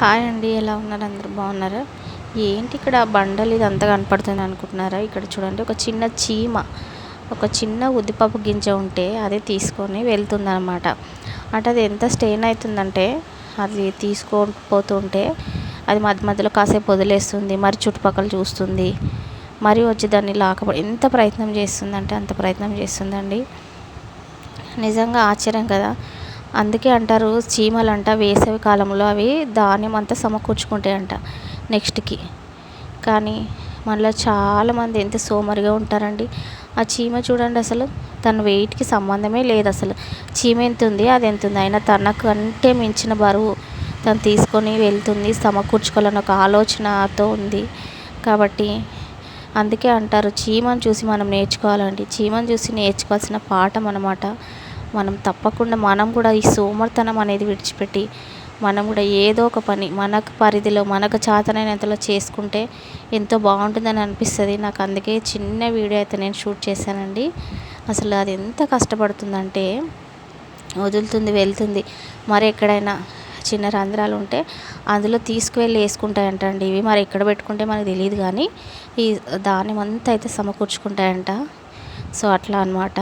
Hi అండి ఎలా ఉన్నారు? అందరు బాగున్నారా? ఏంటి ఇక్కడ బండలు? ఇదంతా కనపడుతుంది అనుకుంటున్నారా? ఇక్కడ చూడండి ఒక చిన్న చీమ ఒక చిన్న ఉద్దిపప్పు గింజ ఉంటే అదే తీసుకొని వెళ్తుందనమాట అంటే అది ఎంత స్టెయిన్ అవుతుందంటే అది తీసుకోపోతుంటే అది మధ్య మధ్యలో కాసేపు వదిలేస్తుంది మరి చుట్టుపక్కల చూస్తుంది మరి వచ్చి దాన్ని లాకపడి ఎంత ప్రయత్నం చేస్తుందంటే అంత ప్రయత్నం చేస్తుందండి. నిజంగా ఆశ్చర్యం కదా అందుకే అంటారు చీమలంట వేసవి కాలంలో అవి ధాన్యం అంతా సమకూర్చుకుంటాయంట నెక్స్ట్కి. కానీ మనలో చాలామంది ఎంత సోమరిగా ఉంటారండి. ఆ చీమ చూడండి అసలు తన వెయిట్కి సంబంధమే లేదు అసలు. చీమ ఎంత ఉంది అది ఎంత ఉంది అయినా తనకంటే మించిన బరువు తను తీసుకొని వెళ్తుంది సమకూర్చుకోవాలని ఒక ఆలోచనతో ఉంది. కాబట్టి అందుకే అంటారు చీమను చూసి మనం నేర్చుకోవాలండి. చీమను చూసి నేర్చుకోవాల్సిన పాఠం అనమాట మనం తప్పకుండా మనం కూడా ఈ సోమర్తనం అనేది విడిచిపెట్టి మనం కూడా ఏదో ఒక పని మనకు పరిధిలో మనకు చేతనైనంతలో చేసుకుంటే ఎంతో బాగుంటుందని అనిపిస్తుంది. నాకు అందుకే చిన్న వీడియో అయితే నేను షూట్ చేశానండి. అసలు అది ఎంత కష్టపడుతుందంటే వదులుతుంది వెళ్తుంది. మరి ఎక్కడైనా చిన్న రంధ్రాలు ఉంటే అందులో తీసుకువెళ్ళి వేసుకుంటాయంట ఇవి మరి ఎక్కడ పెట్టుకుంటే మనకు తెలియదు కానీ ఈ ధాన్యం అంతా అయితే సమకూర్చుకుంటాయంట. సో అట్లా అనమాట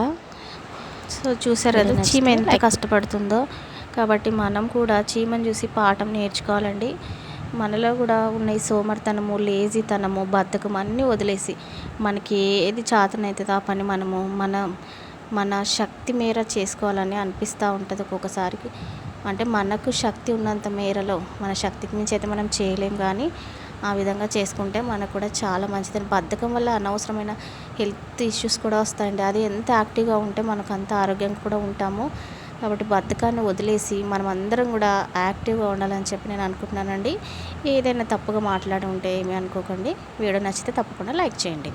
సో చూసారు కదా చీమ ఎంత కష్టపడుతుందో. కాబట్టి మనం కూడా చీమను చూసి పాఠం నేర్చుకోవాలండి. మనలో కూడా ఉన్న ఈ సోమర్తనము లేజీతనము బద్ధకం అన్నీ వదిలేసి మనకి ఏది చాతనవుతుందో ఆ పని మనము మన మన శక్తి మేర చేసుకోవాలని అనిపిస్తూ ఉంటుంది ఒక్కొక్కసారికి. అంటే మనకు శక్తి ఉన్నంత మేరలో మన శక్తికి మించి అయితే మనం చేయలేం కానీ ఆ విధంగా చేసుకుంటే మనకు కూడా చాలా మంచిది. బద్ధకం వల్ల అనవసరమైన హెల్త్ ఇష్యూస్ కూడా వస్తాయండి. అది ఎంత యాక్టివ్గా ఉంటే మనకు అంత ఆరోగ్యంగా కూడా ఉంటాము. కాబట్టి బద్ధకాన్ని వదిలేసి మనం అందరం కూడా యాక్టివ్గా ఉండాలని చెప్పి నేను అనుకుంటున్నానండి. ఏదైనా తప్పుగా మాట్లాడి ఉంటే ఏమీ అనుకోకండి. వీడియో నచ్చితే తప్పకుండా లైక్ చేయండి.